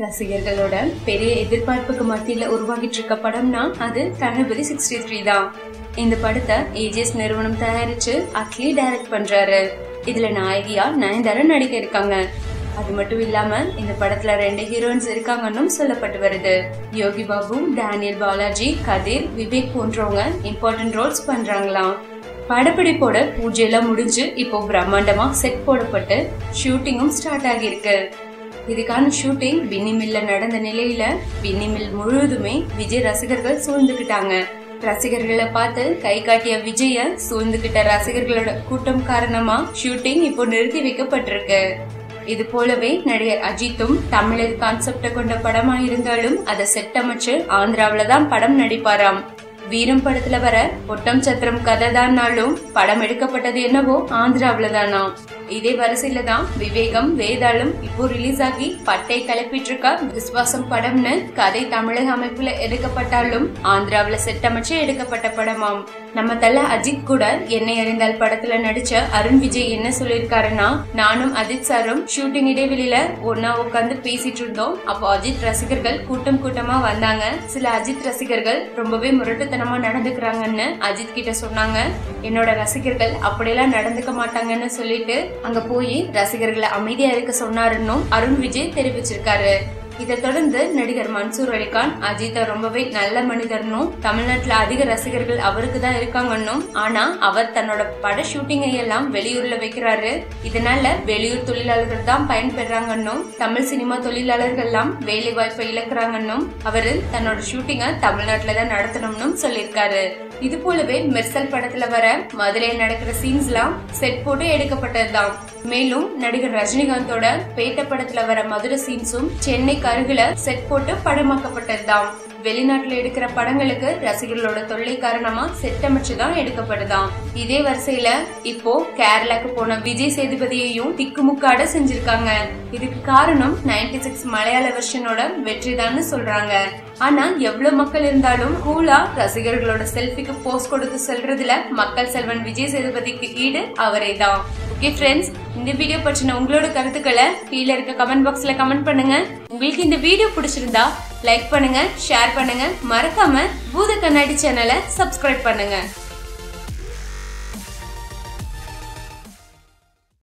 ரசிகர்களோட பெரிய எதிர்பார்ப்புக்கு மத்தியில உருவாகிட்டு இருக்க படம்னா அது தளபதி சிக்ஸ்டி த்ரீ தான். இந்த படத்தை ஏஜிஎஸ் நிறுவனம் தயாரிச்சு அட்லி டைரக்ட் பண்றாரு. இதுல நாயகியா நயன்தாரா நடிக்க இருக்காங்க. அது மட்டும் இல்லாம இந்த படத்துல ரெண்டு ஹீரோயின்ஸ் இருக்காங்கன்னு சொல்லப்பட்டு வருது. யோகி பாபு டேனியல் பாலாஜி கதிர் விவேக் போன்றவங்க இம்பார்ட்டன்ட் ரோல்ஸ் பண்றாங்களாம். படப்பிடிப்போட பூஜையெல்லாம் முடிஞ்சு இப்போ பிரம்மாண்டமா செட் போடப்பட்டு ஷூட்டிங்கும் ஸ்டார்ட் ஆகியிருக்கு. இதுக்கான ஷூட்டிங் பின்னி நடந்த நிலையில பின்னி முழுவதுமே விஜய் ரசிகர்கள் சூழ்ந்துகிட்டாங்க. ரசிகர்களை பார்த்து கை காட்டிய விஜய சூழ்ந்துகிட்ட ரசிகர்களோட கூட்டம் காரணமா ஷூட்டிங் இப்போ நிறுத்தி வைக்கப்பட்டிருக்கு. இது போலவே நடிகர் அஜித்தும் தமிழர் கான்செப்ட கொண்ட படமா இருந்தாலும் அதை செட்டமைச்சு ஆந்திராவில தான் படம் நடிப்பாராம். வீரம் படத்துல வர ஒட்டம் சத்திரம் கதை தான்னாலும் படம் எடுக்கப்பட்டது என்னவோ ஆந்திராவில தானா? இதே வரிசையில தான் விவேகம் வேதாளம் இப்போ ரிலீஸ் ஆகி பட்டை கிளப்பிட்டு இருக்க விஸ்வாசம் படம்னு கதை தமிழக அமைப்புல எடுக்கப்பட்டாலும் ஆந்திராவில செட்டமைச்சு எடுக்கப்பட்ட படமாம். நம்ம தல அஜித் கூட என்னை அறிந்தால் படத்துல நடிச்ச அருண் விஜய் என்ன சொல்லியிருக்காருன்னா நானும் அஜித் சாரும் ஷூட்டிங் இடைவெளியில ஒன்னா உட்காந்து பேசிட்டு இருந்தோம். அப்போ அஜித் ரசிகர்கள் கூட்டம் கூட்டமா வந்தாங்க. சில அஜித் ரசிகர்கள் ரொம்பவே முரட்டுத்தனமா நடந்துக்கிறாங்கன்னு அஜித் கிட்ட சொன்னாங்க. என்னோட ரசிகர்கள் அப்படியெல்லாம் நடந்துக்க மாட்டாங்கன்னு சொல்லிட்டு அங்க போய் ரசிகர்களை அமைதியா இருக்க சொன்னாருன்னு அருண் விஜய் தெரிவிச்சிருக்காரு. இதை தொடர்ந்து நடிகர் மன்சூர் அலிகான் அஜித்தை ரொம்பவே நல்ல மனிதர்னும் தமிழ்நாட்டுல அதிக ரசிகர்கள் அவருக்கு தான் இருக்காங்கன்னும் ஆனா அவர் தன்னோட பட ஷூட்டிங்கை எல்லாம் வெளியூர்ல வைக்கிறாரு. இதனால வெளியூர் தொழிலாளர்கள் தான் பயன்பெறாங்கன்னும் தமிழ் சினிமா தொழிலாளர்கள் எல்லாம் வேலை வாய்ப்பை இழக்கிறாங்கன்னும் அவரு தன்னோட ஷூட்டிங்கை தமிழ்நாட்டுல தான் நடத்தணும்னு சொல்லியிருக்காரு. இது போலவே மெர்சல் படத்துல வர மதுரையில் நடக்கிற சீன்ஸ் எல்லாம் செட் போட்டு எடுக்கப்பட்டதுதான். மேலும் நடிகர் ரஜினிகாந்தோட பேட்ட படத்துல வர மதுரை சீன்ஸும் சென்னைக்கு அருகில செட் போட்டு படமாக்கப்பட்டதுதான். வெளிநாட்டுல எடுக்கிற படங்களுக்கு ரசிகர்களோட தொல்லை காரணமா செட் தான் எடுக்கப்படுதாம். இதே வரிசையில இப்போ கேரளாக்கு போன விஜய் சேதுபதியையும் திக்குமுக்காட செஞ்சிருக்காங்க. இதுக்கு காரணம் நைன்டி சிக்ஸ் மலையாள வெர்ஷனோட வெற்றிதான்னு சொல்றாங்க. ஆனா எவ்வளவு மக்கள் இருந்தாலும் கூலா ரசிகர்களோட செல்ஃபிக்கு போஸ்ட் கொடுத்து செல்றதுல மக்கள் செல்வன் விஜய் சேதுபதிக்கு ஈடு அவரே தான் ஓகே ஃப்ரெண்ட்ஸ் இந்த வீடியோ பற்றின உங்களோட கருத்துக்களை கீழே இருக்க கமெண்ட் பாக்ஸ்ல கமெண்ட் பண்ணுங்க. உங்களுக்கு இந்த வீடியோ பிடிச்சிருந்தா லைக் பண்ணுங்க ஷேர் பண்ணுங்க. மறக்காம பூத கண்ணாடி சேனலை சப்ஸ்கிரைப் பண்ணுங்க.